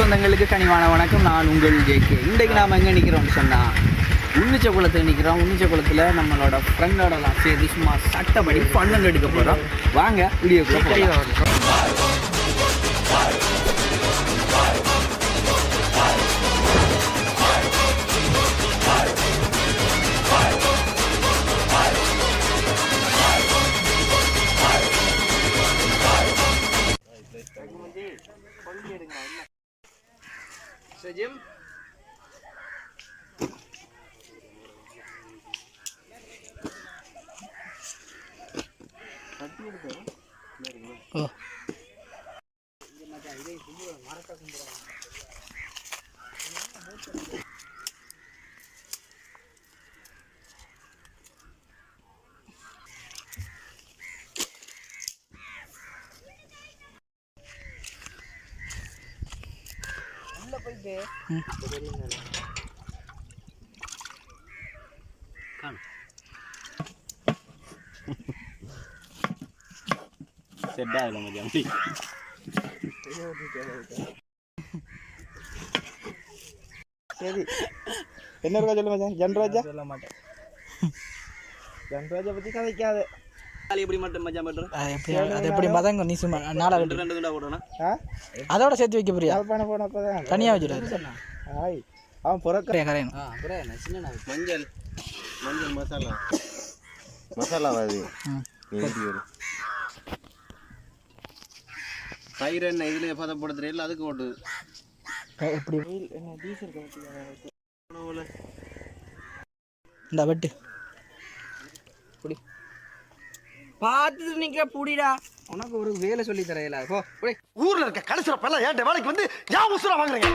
சொந்தங்களுக்கு கனிவான வணக்கம். நான் உங்கள் ஜேகே இன்றைக்கு நாம் எங்கே நிற்கிறோம்னு சொன்னால் உன்னிச்ச குளத்தில் நிற்கிறோம் உன்னிச்ச குளத்தில் நம்மளோட ஃப்ரெண்டோடலாம் சேர்த்து சும்மா சட்டப்படி பன்னெண்டு எடுக்க போகிறோம் வாங்க வீடியோக்குள்ளே போகலாம். காணும் செட் ஆகல மச்சான் சரி என்ன இருக்கா சொல்லு மச்சான் எப்படி மட்டும் மச்சான் பண்றேன் அது எப்படி அது எப்படி மதங்க நீ சும்மா நாளா ரெண்டு ரெண்டு துண்டா அதோட சேர்த்து வைக்க போறியா? யாழ்ப்பாணம் போனப்பதான் தனியா வச்சுடாது. ஆய் அவன் பிறக்க கரையணும். ஆ என்ன சின்ன மஞ்சள். மஞ்சள் மசாலா. மசாலா அது. எழுதி வரும் தயிர் என்ன இதுல பதப்படுத்துறீங்களா அதுக்கு ஓட்டு எப்படி? என்ன டீசல் கமிட்டி இந்த வெட்டு. பார்த்துட்டு நிக்கிற புடிடா. உனக்கு ஒரு வேலை சொல்லி தரையில போ. ஊர்ல இருக்க கடைசில பல்ல ஏன்ட்ட வேலைக்கு வந்து ஏன் உசுரா வாங்குறீங்க?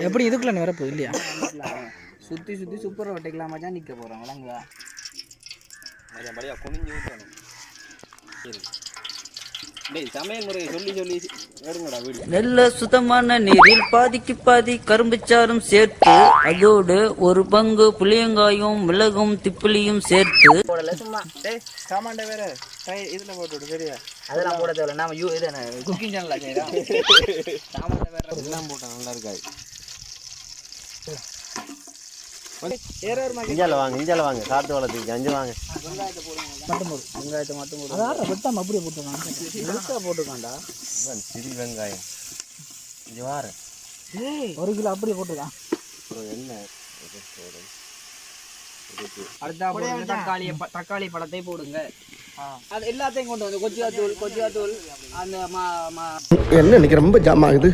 எப்படி இதுக்குள்ள வரப்போ இல்லையா? சுத்தி சுத்தி சூப்பர் ஒட்டைக்கலாம் மச்சான் நிக்க போறோம் விளங்குதா? மச்சான் படியா குனிஞ்சு ஊற்றணும் டேய் சமையல் முறையை சொல்லி சொல்லி எடுங்கடா வீடு நல்ல சுத்தமான நீரில் பாதிக்கு பாதி கரும்புச்சாறும் சேர்த்து அதோடு ஒரு பங்கு புளியங்காயும் மிளகும் திப்பிலியும் சேர்த்து. இதுல போட்டு சரியா அதெல்லாம் போட தேவையில்ல. நாம யூ இது குக்கிங் சாமான் வேற. போட்டா நல்லா இருக்காது. இஞ்சால வாங்க இஞ்சால வாங்க. காட்டு வளர்த்துக்கு அஞ்சு வாங்க. மட்டும் போடு. வெங்காயத்தை மட்டும் போடு. அதான் வெட்டாம அப்படியே போட்டுருக்காங்க போட்டுக்காண்டா. இவன் சிறு வெங்காயம். இங்க வார. ஒரு கிலோ அப்படியே போட்டுருக்கான் அப்புறம் என்ன? இது. அடுத்தா தக்காளி தக்காளி பழத்தை போடுங்க. அது எல்லாத்தையும் கொண்டு வந்து கொச்சியா தூள் கொச்சியா தூள் அந்த மா மா என்ன இன்னைக்கு ரொம்ப ஜாம் ஆகுது?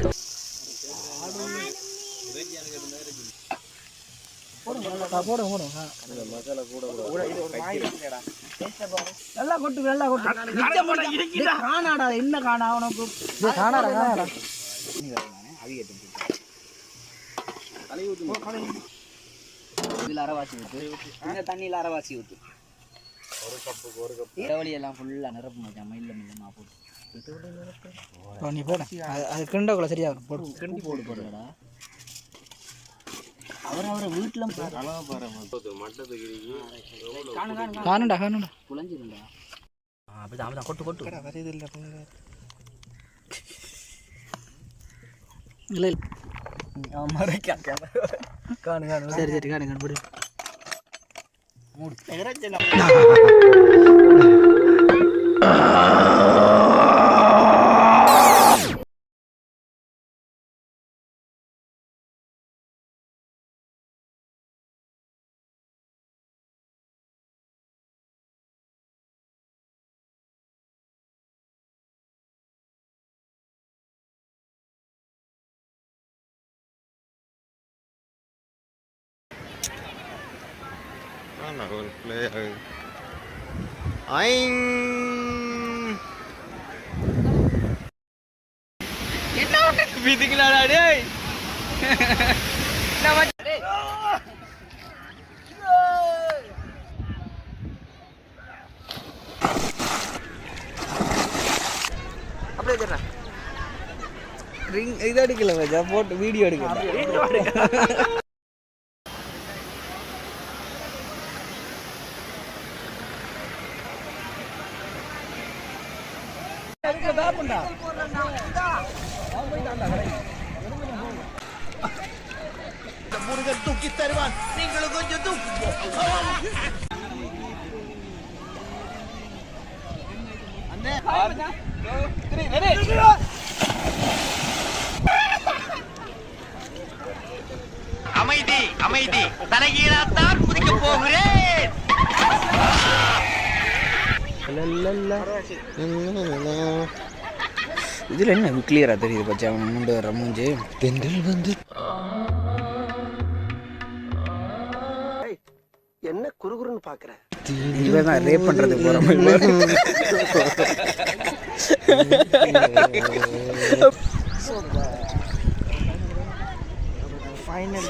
போடுங்க போடுங்க நல்லா கொட்டு நல்லா கொட்டு காணாடா என்ன காணா உனக்கு காணாடா காணாடா இதுல அரைவாசி ஊத்து இந்த தண்ணியில அரைவாசி ஊத்து ஒரு கப்புக்கு ஒரு கப்பு இரவலி எல்லாம் ஃபுல்லா நிரப்பு மச்சான் மயில மில்லமா போட்டு நீ போட. அது கிண்டக்குள்ள சரியா போடு. கிண்டி போடு போடுறடா அவர் அவரை வீட்டுல காணு காணு காணு. காணுடா காணுடா. புலஞ்சிருந்தா அப்படிதான் அப்படிதான் கொட்டு கொட்டு. வருது இல்ல இல்லை. காணு காணு சரி சரி காணு காணு போடு. ஒரு play ஆகுது. விதிக்கலாடா டேய் அப்படியே தர்றேன் ரிங் இது அடிக்கல மச்சான் போட்டு வீடியோ எடுக்க முருகன் தூக்கி தருவான் நீங்களும் கொஞ்சம் தூக்குங்க அமைதி அமைதி. தலைகீழாத்தான் குதிக்க போகிறேன். இதில் என்ன கிளியராக தெரியுது பச்சா அவன் முண்டு வர மூஞ்சி. தென்றல் வந்து என்ன குறுகுறுன்னு பாக்குற? இவன் தான் ரேப் பண்ணுறதுக்கு போகிற மாதிரி ஃபைனல்